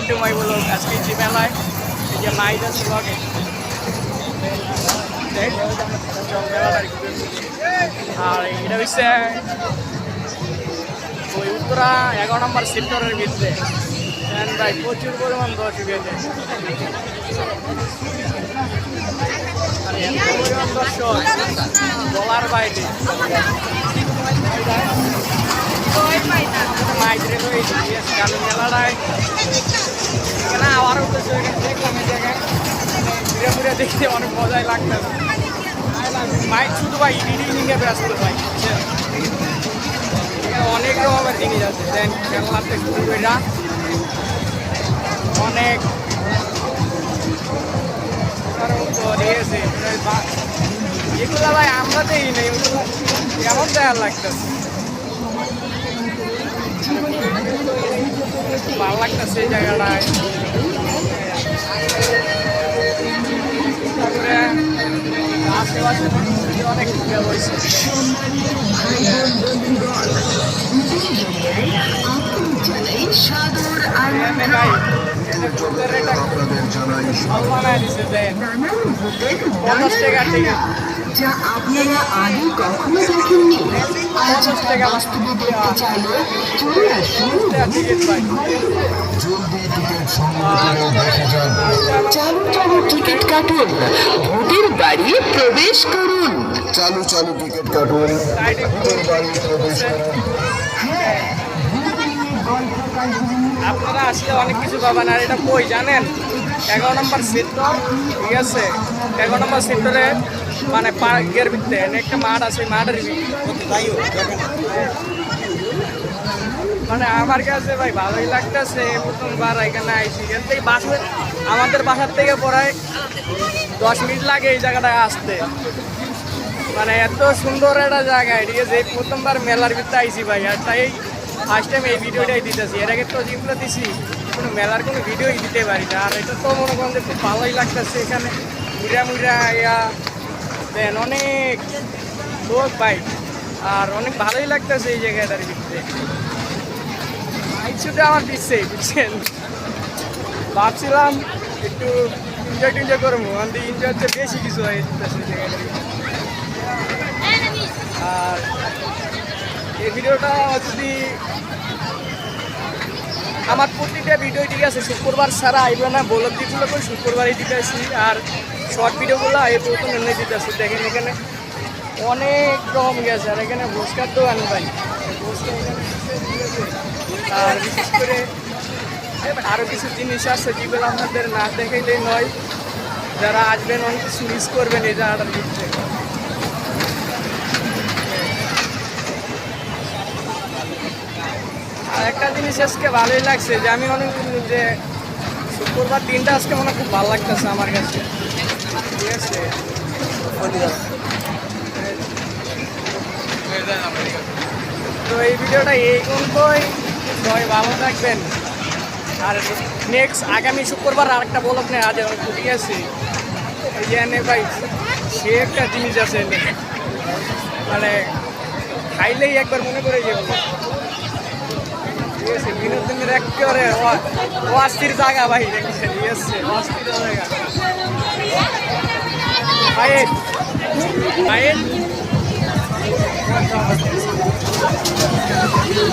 Welcome to my blog আজকে যে মেলায় এই যে মাইদ আছে ব্লগে আর এটা হচ্ছে ওই উত্তরা এগারো নম্বর সেক্টরের ভিতরে। And ভাই প্রচুর পরিমাণ দর্শক হয়েছে পরিমাণ দর্শক বলার বাইরে। মাইগ্রে রয়েছে কালো মেলাটায়। এখানে আবার উঠেছে দেখলাম এই জায়গায় ঘুরে ঘুরে দেখতে অনেক মজাই লাগতেছে। মাইক শুধু ভাই এডিটিংয়ে ব্যস্ত ভাই অনেক রকমের জিনিস আছে। দেন খেলনাতে শুরু করে অনেক। তো এগুলো ভাই আমরা দেই নেই ওগুলো কেমন দেয়ার লাগতেছে? ভালো লাগতেছে এই জায়গাটায়। তারপরে আশেপাশে অনেক হয়েছে পঞ্চাশ টাকা টিকিট যা আপনারা আগে কখনো দেখেননি। আজ বাস্তবে দেখতে চাইলে চলে আসুন টিকিট সংগ্রহ করে চালু চালু টিকিট কাটুন। ভোটের বাড়ি প্রবেশ করুন। চালু চালু টিকিট কাটুন। ভূতের বাড়ি প্রবেশ করুন। আপনারা আসলে অনেক কিছু পাবেন, আর এটা কই জানেন? এগারো নম্বর সেক্টর, ঠিক আছে? এগারো নম্বর সেক্টরে মানে পার্কের একটা মাঠ আছে মাঠের মানে আমার কাছে ভাই ভালোই লাগতেছে, প্রথমবার এখানে আইসি এখান থেকে বাসে, আমাদের বাসার থেকে পড়ায় দশ মিনিট লাগে এই জায়গাটায় আসতে। মানে এত সুন্দর একটা জায়গা ঠিক এই প্রথমবার মেলার ভিতরে আইসি ভাই, আর তাই ফার্স্ট টাইম এই ভিডিওটাই দিতেছি। এর আগে তো যেগুলো দিছি, কোনো মেলার কোনো ভিডিওই দিতে পারি না। আর এটা তো মনে করেন যে খুব ভালোই লাগতেছে এখানে। মুড়া মুড়া ইয়া দেন, অনেক লোক ভাই। আর অনেক ভালোই লাগতেছে এই জায়গাটার ভিতরে। ইচ্ছুটা আমার দিচ্ছে, বুঝছেন? ভাবছিলাম একটু এনজয় টেনজয় করব আমি এনজয় হচ্ছে বেশি কিছু হয়ে আর এই ভিডিওটা যদি আমার প্রতিটা ভিডিও ঠিক আছে, শুক্রবার ছাড়া আইবে না, বলদ দিগুলো করে শুক্রবারই দিতেছি আর শর্ট ভিডিওগুলো এই প্রথম এনে দিতেছি। দেখেন এখানে অনেক রকম গেছে, আর এখানে ভোসকার দোকান ভাই আর বিশেষ করে আরও কিছু জিনিস আছে যেগুলো আপনাদের না দেখাইলেই নয়। যারা আসবেন, অনেক কিছু মিস করবেন এই জায়গাটার ভিতরে। আর একটা জিনিস আজকে ভালোই লাগছে যে আমি অনেক যে শুক্রবার দিনটা আজকে মনে খুব ভালো লাগতেছে আমার কাছে। তো এই ভিডিওটা এই পর্যন্তই। সবাই ভালো থাকবেন। আর নেক্সট আগামী শুক্রবার আরেকটা বলক নেই আজ ঠিক আছে? এই যে ভাই, সে একটা জিনিস আছে। মানে খাইলেই একবার মনে করে যাব ঠিক আছে? বিনোদনের একেবারে অস্থির জায়গা ভাই। ঠিক আছে? অস্থির জায়গা। Baik. Baik.